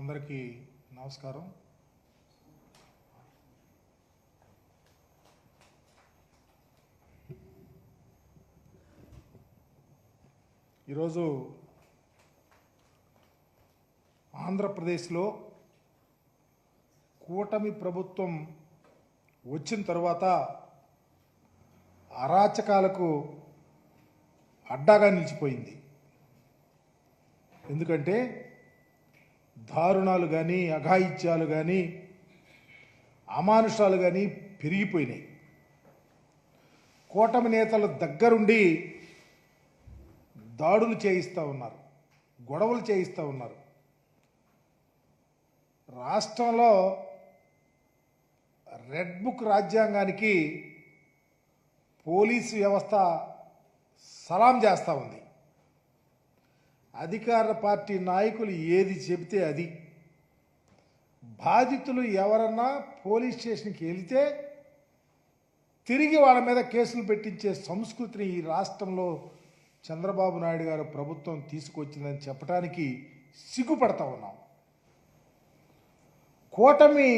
అందరికీ నమస్కారం. ఈరోజు ఆంధ్రప్రదేశ్లో కూటమి ప్రభుత్వం వచ్చిన తర్వాత అరాచకాలకు అడ్డాగా నిలిచిపోయింది. ఎందుకంటే దారుణాలు కానీ అఘాయిత్యాలు కానీ అమానుషాలు కానీ పెరిగిపోయినాయి. కూటమి నేతల దగ్గరుండి దాడులు చేయిస్తూ ఉన్నారు గొడవలు చేయిస్తూ ఉన్నారు. రాష్ట్రంలో రెడ్ బుక్ రాజ్యాంగానికి పోలీసు వ్యవస్థ సలాం చేస్తూ ఉంది. అధికార పార్టీ నాయకులు ఏది చెబితే అది. బాధితులు ఎవరన్నా పోలీస్ స్టేషన్కి వెళితే తిరిగి వాళ్ళ మీద కేసులు పెట్టించే సంస్కృతిని ఈ రాష్ట్రంలో చంద్రబాబు నాయుడు గారు ప్రభుత్వం తీసుకొచ్చిందని చెప్పడానికి సిగ్గుపడతా ఉన్నాం. కూటమి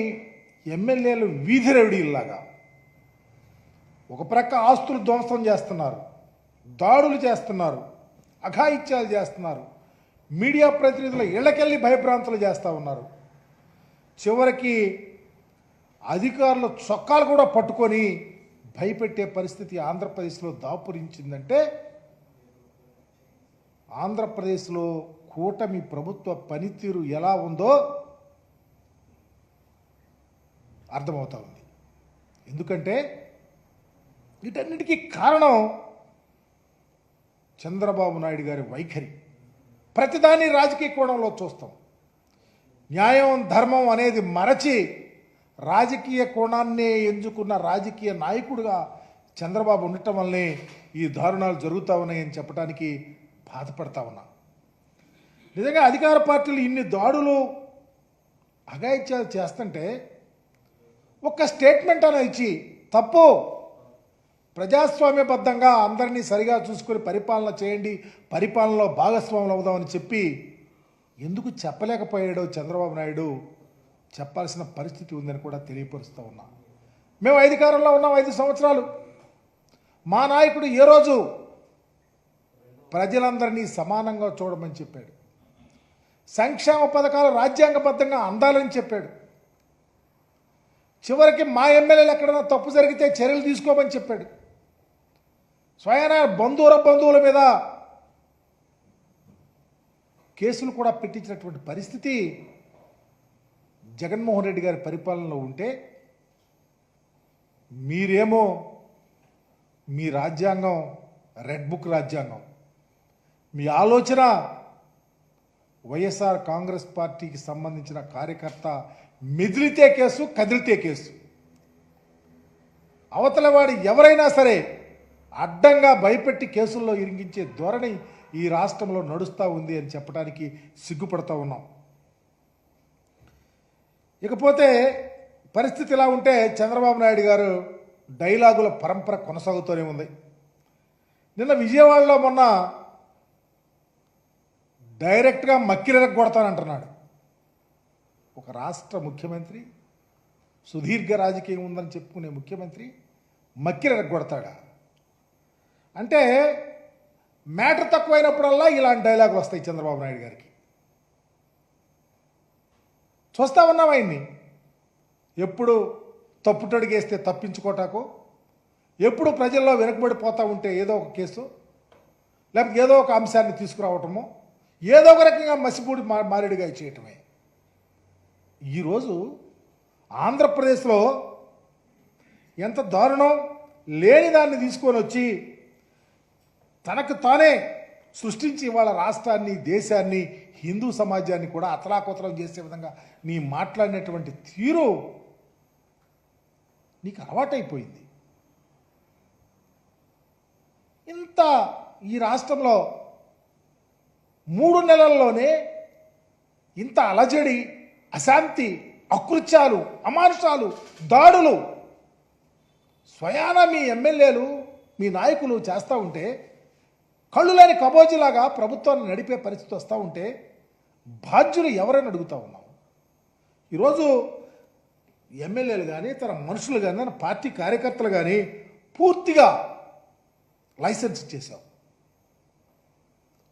ఎమ్మెల్యేలు వీధి రౌడీల్లాగా ఒక ప్రక్క ఆస్తులు ధ్వంసం చేస్తున్నారు దాడులు చేస్తున్నారు అఘాయిత్యాలు చేస్తున్నారు. మీడియా ప్రతినిధుల ఇళ్ళకెళ్ళి భయభ్రాంతులు చేస్తూ ఉన్నారు. చివరికి అధికారుల చొక్కాలు కూడా పట్టుకొని భయపెట్టే పరిస్థితి ఆంధ్రప్రదేశ్లో దాపురించిందంటే ఆంధ్రప్రదేశ్లో కూటమి ప్రభుత్వ పనితీరు ఎలా ఉందో అర్థమవుతా ఉంది. ఎందుకంటే వీటన్నిటికీ కారణం చంద్రబాబు నాయుడు గారి వైఖరి. ప్రతిదాన్ని రాజకీయ కోణంలో చూస్తాం. న్యాయం ధర్మం అనేది మరచి రాజకీయ కోణాన్నే ఎంచుకున్న రాజకీయ నాయకుడిగా చంద్రబాబు ఉండటం వల్లనే ఈ దారుణాలు జరుగుతూ ఉన్నాయని చెప్పడానికి బాధపడతా ఉన్నా. నిజంగా అధికార పార్టీలు ఇన్ని దాడులు అఘాయిత్యాలు చేస్తుంటే ఒక్క స్టేట్మెంట్ అన్న ఇచ్చి తప్పు ప్రజాస్వామ్యబద్ధంగా అందరినీ సరిగా చూసుకొని పరిపాలన చేయండి పరిపాలనలో భాగస్వాములు అవుదామని చెప్పి ఎందుకు చెప్పలేకపోయాడో చంద్రబాబు నాయుడు చెప్పాల్సిన పరిస్థితి ఉందని కూడా తెలియపరుస్తూ ఉన్నా. మేము అధికారంలో ఉన్నాం ఐదు సంవత్సరాలు. మా నాయకుడు ఏ రోజు ప్రజలందరినీ సమానంగా చూడమని చెప్పాడు. సంక్షేమ పథకాలు రాజ్యాంగబద్ధంగా అందాలని చెప్పాడు. చివరికి మా ఎమ్మెల్యేలు ఎక్కడైనా తప్పు జరిగితే చర్యలు తీసుకోమని చెప్పాడు. స్వయాన బంధువుల బంధువుల మీద కేసులు కూడా పెట్టించినటువంటి పరిస్థితి జగన్మోహన్ రెడ్డి గారి పరిపాలనలో ఉంటే మీరేమో మీ రాజ్యాంగం రెడ్ బుక్ రాజ్యాంగం మీ ఆలోచన వైఎస్ఆర్ కాంగ్రెస్ పార్టీకి సంబంధించిన కార్యకర్త మెదిలితే కేసు కదిలితే కేసు. అవతల వాడు ఎవరైనా సరే అడ్డంగా భయపెట్టి కేసుల్లో ఇరిగించే ధోరణి ఈ రాష్ట్రంలో నడుస్తూ ఉంది అని చెప్పడానికి సిగ్గుపడుతూ ఉన్నాం. ఇకపోతే పరిస్థితి ఇలా ఉంటే చంద్రబాబు నాయుడు గారు డైలాగుల పరంపర కొనసాగుతూనే ఉంది. నిన్న విజయవాడలో మొన్న డైరెక్ట్గా మక్కిరెరగ కొడతానంటున్నాడు ఒక రాష్ట్ర ముఖ్యమంత్రి సుదీర్ఘ రాజకీయం ఉందని చెప్పుకునే ముఖ్యమంత్రి మక్కిరెరగ కొడతాడా అంటే మ్యాటర్ తక్కువైనప్పుడల్లా ఇలాంటి డైలాగులు వస్తాయి చంద్రబాబు నాయుడు గారికి. చూస్తా ఉన్నాం ఆయన్ని. ఎప్పుడు తప్పుటడిగేస్తే తప్పించుకోటాకో ఎప్పుడు ప్రజల్లో వెనుకబడిపోతూ ఉంటే ఏదో ఒక కేసు లేకపోతే ఏదో ఒక అంశాన్ని తీసుకురావటము ఏదో ఒక రకంగా మసిపూడి మా మారేడుగా చేయటమే. ఈరోజు ఆంధ్రప్రదేశ్లో ఎంత దారుణం లేని దాన్ని తీసుకొని వచ్చి తనకు తానే సృష్టించి వాళ్ళ రాష్ట్రాన్ని దేశాన్ని హిందూ సమాజాన్ని కూడా అతలాకుతలం చేసే విధంగా నీ మాట్లాడినటువంటి తీరు నీకు అలవాటైపోయింది. ఇంత ఈ రాష్ట్రంలో మూడు నెలల్లోనే ఇంత అలజడి అశాంతి అకృత్యాలు అమానుషాలు దాడులు స్వయాన మీ ఎమ్మెల్యేలు మీ నాయకులు చేస్తూ ఉంటే కళ్ళు లేని కబోజీలాగా ప్రభుత్వాన్ని నడిపే పరిస్థితి వస్తూ ఉంటే బాధ్యులు ఎవరైనా అడుగుతా ఉన్నాం ఈరోజు ఎమ్మెల్యేలు కానీ తన మనుషులు కానీ తన పార్టీ కార్యకర్తలు కానీ పూర్తిగా లైసెన్స్ ఇచ్చేసావు